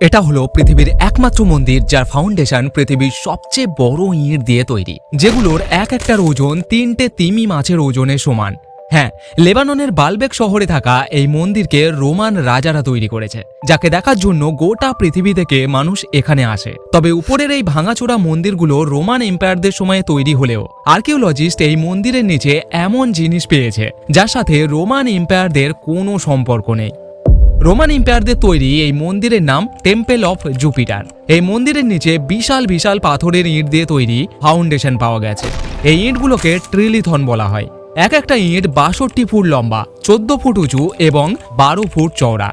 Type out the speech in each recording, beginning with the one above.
এটা হলো পৃথিবীর একমাত্র মন্দির যার ফাউন্ডেশন পৃথিবীর সবচেয়ে বড় ইঁট দিয়ে তৈরি, যেগুলোর এক একটার ওজন তিনটে তিমি মাছের ওজনের সমান। হ্যাঁ লেবাননের বালবেক শহরে থাকা এই মন্দিরকে রোমান রাজারা তৈরি করেছে, যাকে দেখার জন্য গোটা পৃথিবী থেকে মানুষ এখানে আসে। তবে উপরের এই ভাঙাচোরা মন্দিরগুলো রোমান এম্পায়ারদের সময়ে তৈরি হলেও আর্কিওলজিস্ট এই মন্দিরের নিচে এমন জিনিস পেয়েছে, যার সাথে রোমান এম্পায়ারদের কোনো সম্পর্ক নেই। রোমান এম্পায়ারদের তৈরি এই মন্দিরের নাম টেম্পেল অফ জুপিটার এই মন্দিরের নিচে বিশাল বিশাল পাথরের ইঁট দিয়ে তৈরি ফাউন্ডেশন পাওয়া গেছে। এই ইঁটগুলোকে ট্রিলিথন বলা হয়। এক একটা ইঁট বাষট্টি ফুট লম্বা, চোদ্দ ফুট উঁচু এবং বারো ফুট চওড়া।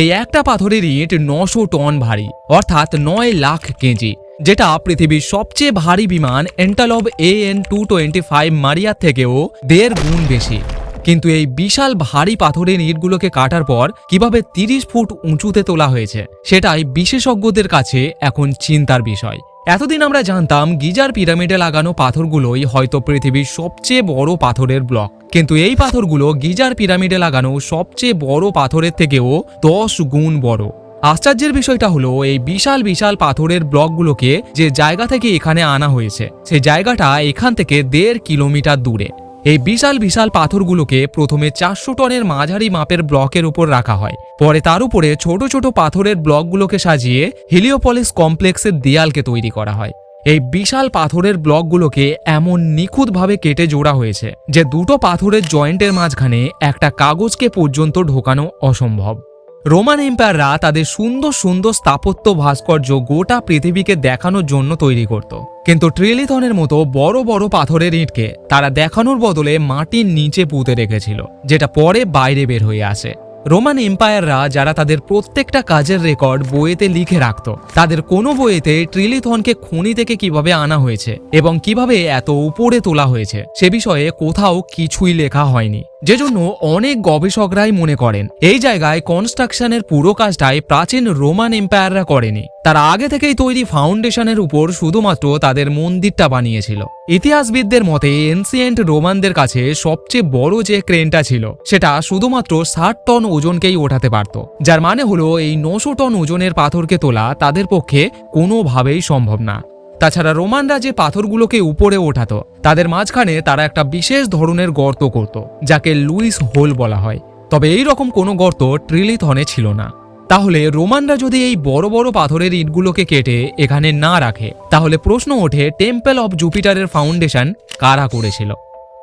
এই একটা পাথরের ইঁট নশো টন ভারী, অর্থাৎ নয় লাখ কেজি, যেটা পৃথিবীর সবচেয়ে ভারী বিমান এন্টালব A N two twenty five মারিয়ার থেকেও দেড় গুণ বেশি। কিন্তু এই বিশাল ভারী পাথরের ইটগুলোকে কাটার পর কীভাবে তিরিশ ফুট উঁচুতে তোলা হয়েছে, সেটাই বিশেষজ্ঞদের কাছে এখন চিন্তার বিষয়। এতদিন আমরা জানতাম গিজার পিরামিডে লাগানো পাথরগুলোই হয়তো পৃথিবীর সবচেয়ে বড় পাথরের ব্লক। কিন্তু এই পাথরগুলো গিজার পিরামিডে লাগানো সবচেয়ে বড় পাথরের থেকেও দশ গুণ বড়। আশ্চর্যের বিষয়টা হলো এই বিশাল বিশাল পাথরের ব্লকগুলোকে যে জায়গা থেকে এখানে আনা হয়েছে, সে জায়গাটা এখান থেকে দেড় কিলোমিটার দূরে। এই বিশাল বিশাল পাথরগুলোকে প্রথমে চারশো টনের মাঝারি মাপের ব্লকের উপর রাখা হয়। পরে তার উপরে ছোট ছোট পাথরের ব্লকগুলোকে সাজিয়ে হিলিওপলিস কমপ্লেক্সের দেয়ালকে তৈরি করা হয়। এই বিশাল পাথরের ব্লকগুলোকে এমন নিখুঁতভাবে কেটে জোড়া হয়েছে যে দুটো পাথরের জয়েন্টের মাঝখানে একটা কাগজকে পর্যন্ত ঢোকানো অসম্ভব। রোমান এম্পায়াররা তাদের সুন্দর সুন্দর স্থাপত্য ভাস্কর্য গোটা পৃথিবীকে দেখানোর জন্য তৈরি করত। কিন্তু ট্রিলিথনের মতো বড় বড় পাথরের ইঁটকে তারা দেখানোর বদলে মাটির নিচে পুঁতে রেখেছিল, যেটা পরে বাইরে বের হয়ে আসে। রোমান এম্পায়াররা যারা তাদের প্রত্যেকটা কাজের রেকর্ড বইয়েতে লিখে রাখত, তাদের কোনো বইয়েতে ট্রিলিথনকে খনি থেকে কীভাবে আনা হয়েছে এবং কীভাবে এত উপরে তোলা হয়েছে সে বিষয়ে কোথাও কিছুই লেখা হয়নি। যেজন্য অনেক গবেষকরাই মনে করেন, এই জায়গায় কনস্ট্রাকশনের পুরো কাজটাই প্রাচীন রোমান এম্পায়াররা করেনি। তারা আগে থেকেই তৈরি ফাউন্ডেশনের উপর শুধুমাত্র তাদের মন্দিরটা বানিয়েছিল। ইতিহাসবিদদের মতে, এনসিয়েন্ট রোমানদের কাছে সবচেয়ে বড় যে ক্রেনটা ছিল, সেটা শুধুমাত্র ষাট টন ওজনকেই ওঠাতে পারত, যার মানে হলো এই নশো টন ওজনের পাথরকে তোলা তাদের পক্ষে কোনোভাবেই সম্ভব না। তাছাড়া রোমানরা যে পাথরগুলোকে উপরে ওঠাতো, তাদের মাঝখানে তারা একটা বিশেষ ধরনের গর্ত করত, যাকে লুইস হোল বলা হয়। তবে এই রকম কোনো গর্ত ট্রিলিথনে ছিল না। তাহলে রোমানরা যদি এই বড় বড় পাথরের ইটগুলোকে কেটে এখানে না রাখে, তাহলে প্রশ্ন ওঠে টেম্পল অফ জুপিটারের ফাউন্ডেশন কারা করেছিল?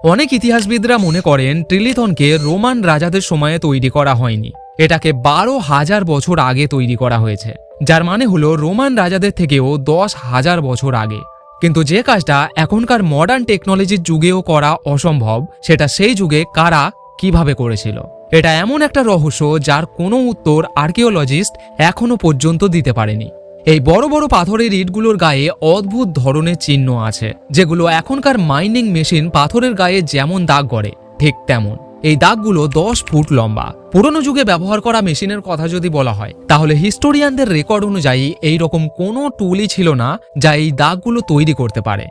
অনেক ইতিহাসবিদরা মনে করেন, ট্রিলিথনকে রোমান রাজাদের সময়ে তৈরি করা হয়নি। এটাকে বারো হাজার বছর আগে তৈরি করা হয়েছে, যার মানে হলো রোমান রাজাদের থেকেও দশ হাজার বছর আগে। কিন্তু যে কাজটা এখনকার মডার্ন টেকনোলজির যুগেও করা অসম্ভব, সেটা সেই যুগে কারা কীভাবে করেছিল? এটা এমন একটা রহস্য যার কোনো উত্তর আর্কিওলজিস্ট এখনও পর্যন্ত দিতে পারেনি। এই বড় বড় পাথরের ইটগুলোর গায়ে অদ্ভুত ধরনের চিহ্ন আছে, যেগুলো এখনকার মাইনিং মেশিন পাথরের গায়ে যেমন দাগ করে ঠিক তেমন। এই দাগগুলো দশ ফুট লম্বা। পুরনো যুগে ব্যবহার করা মেশিনের কথা যদি বলা হয়, তাহলে হিস্টোরিয়ানদের রেকর্ড অনুযায়ী এই রকম কোনো টুলই ছিল না যা এই দাগগুলো তৈরি করতে পারে।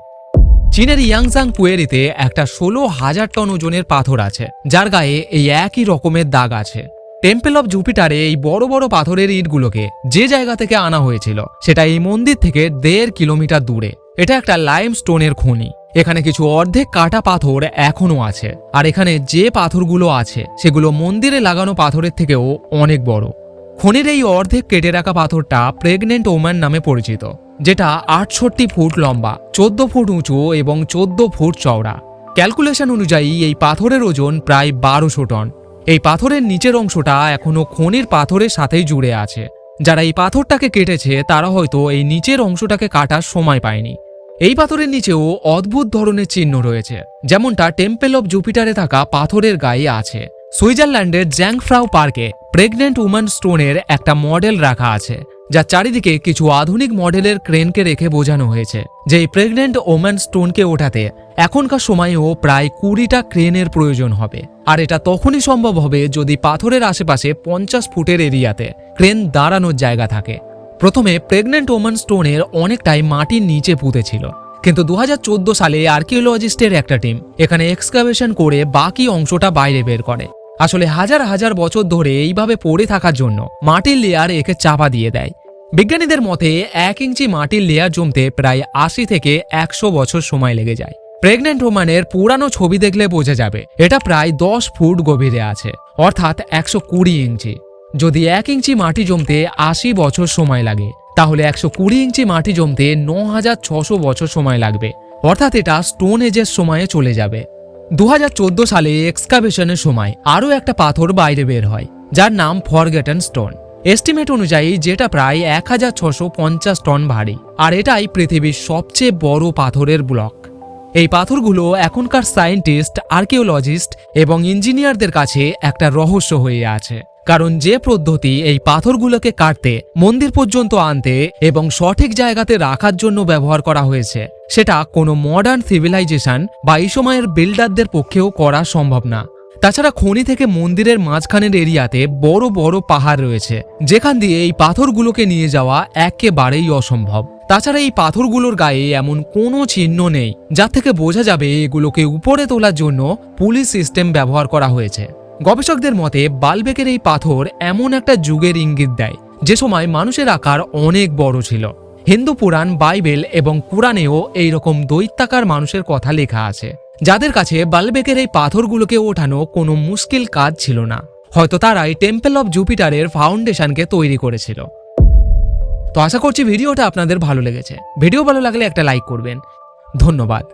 চীনের ইয়াংজাং কুয়েরিতে একটা ষোলো হাজার টন ওজনের পাথর আছে, যার গায়ে এই একই রকমের দাগ আছে। টেম্পল অফ জুপিটারে এই বড় বড় পাথরের ইটগুলোকে যে জায়গা থেকে আনা হয়েছিল, সেটা এই মন্দির থেকে দেড় কিলোমিটার দূরে। এটা একটা লাইম স্টোনের খনি। এখানে কিছু অর্ধেক কাটা পাথর এখনও আছে। আর এখানে যে পাথরগুলো আছে, সেগুলো মন্দিরে লাগানো পাথরের থেকেও অনেক বড়। খনির এই অর্ধেক কেটে রাখা পাথরটা প্রেগনেন্ট ওম্যান নামে পরিচিত, যেটা আটষট্টি ফুট লম্বা, চোদ্দ ফুট উঁচু এবং চোদ্দ ফুট চওড়া। ক্যালকুলেশন অনুযায়ী এই পাথরের ওজন প্রায় বারোশো টন। এই পাথরের নিচের অংশটা এখনও খনির পাথরের সাথেই জুড়ে আছে। যারা এই পাথরটাকে কেটেছে, তারা হয়তো এই নিচের অংশটাকে কাটার সময় পায়নি। এই পাথরের নিচেও অদ্ভুত ধরনের চিহ্ন রয়েছে, যেমনটা টেম্পেল অফ জুপিটারে থাকা পাথরের গায়ে আছে। সুইজারল্যান্ডের জ্যাংফ্রাউ পার্কে প্রেগনেন্ট উম্যান স্টোনের একটা মডেল রাখা আছে, যা চারিদিকে কিছু আধুনিক মডেলের ক্রেনকে রেখে বোঝানো হয়েছে যে এই প্রেগনেন্ট ওম্যান স্টোনকে ওঠাতে এখনকার সময়েও প্রায় কুড়িটা ক্রেনের প্রয়োজন হবে। আর এটা তখনই সম্ভব হবে যদি পাথরের আশেপাশে পঞ্চাশ ফুটের এরিয়াতে ক্রেন দাঁড়ানোর জায়গা থাকে। প্রথমে প্রেগনেন্ট ওমান স্টোনের অনেকটাই মাটির নিচে পুঁতে ছিল কিন্তু দু হাজার চোদ্দ সালে আর্কিওলজিস্টের একটা টিম এখানে এক্সকাভেশন করে বাকি অংশটা বাইরে বের করে। আসলে হাজার হাজার বছর ধরে এইভাবে পড়ে থাকার জন্য মাটির লেয়ার একে চাপা দিয়ে দেয়। বিজ্ঞানীদের মতে এক ইঞ্চি মাটির লেয়ার জমতে প্রায় আশি থেকে একশো বছর সময় লেগে যায়। প্রেগনেন্ট ওমানের পুরানো ছবি দেখলে বোঝা যাবে, এটা প্রায় দশ ফুট গভীরে আছে, অর্থাৎ একশো কুড়ি ইঞ্চি। যদি এক ইঞ্চি মাটি জমতে আশি বছর সময় লাগে, তাহলে একশো কুড়ি ইঞ্চি মাটি জমতে ন হাজার ছশো বছর সময় লাগবে। অর্থাৎ এটা স্টোন এজের সময়ে চলে যাবে। দু হাজার চোদ্দ সালে এক্সকাভেশনের সময় আরও একটা পাথর বাইরে বের হয়, যার নাম ফরগেটন স্টোন এস্টিমেট অনুযায়ী যেটা প্রায় এক হাজার ছশো পঞ্চাশ টন ভারী, আর এটাই পৃথিবীর সবচেয়ে বড় পাথরের ব্লক। এই পাথরগুলো এখনকার সায়েন্টিস্ট, আর্কিওলজিস্ট এবং ইঞ্জিনিয়ারদের কাছে একটা রহস্য হয়ে আছে। কারণ যে পদ্ধতি এই পাথরগুলোকে কাটতে, মন্দির পর্যন্ত আনতে এবং সঠিক জায়গাতে রাখার জন্য ব্যবহার করা হয়েছে, সেটা কোনো মডার্ন সিভিলাইজেশন বা এই সময়ের বিল্ডারদের পক্ষেও করা সম্ভব না। তাছাড়া খনি থেকে মন্দিরের মাঝখানের এরিয়াতে বড় বড় পাহাড় রয়েছে, যেখান দিয়ে এই পাথরগুলোকে নিয়ে যাওয়া একেবারেই অসম্ভব। তাছাড়া এই পাথরগুলোর গায়ে এমন কোনো চিহ্ন নেই যা থেকে বোঝা যাবে এগুলোকে উপরে তোলার জন্য পুলিশ সিস্টেম ব্যবহার করা হয়েছে। গবেষকদের মতে, বালবেকের এই পাথর এমন একটা যুগের ইঙ্গিত দেয়, যে সময় মানুষের আকার অনেক বড় ছিল। হিন্দু পুরাণ, বাইবেল এবং কুরআনেও এইরকম দৈত্যাকার মানুষের কথা লেখা আছে। যাদের কাছে বালবেকের এই পাথরগুলোকে ওঠানো কোনো মুশকিল কাজ ছিল না। হয়তো তারাই টেম্পল অফ জুপিটারের ফাউন্ডেশনকে তৈরি করেছিল। তো আশা করছি ভিডিওটা আপনাদের ভালো লেগেছে। ভিডিও ভালো লাগলে একটা লাইক করবেন। ধন্যবাদ।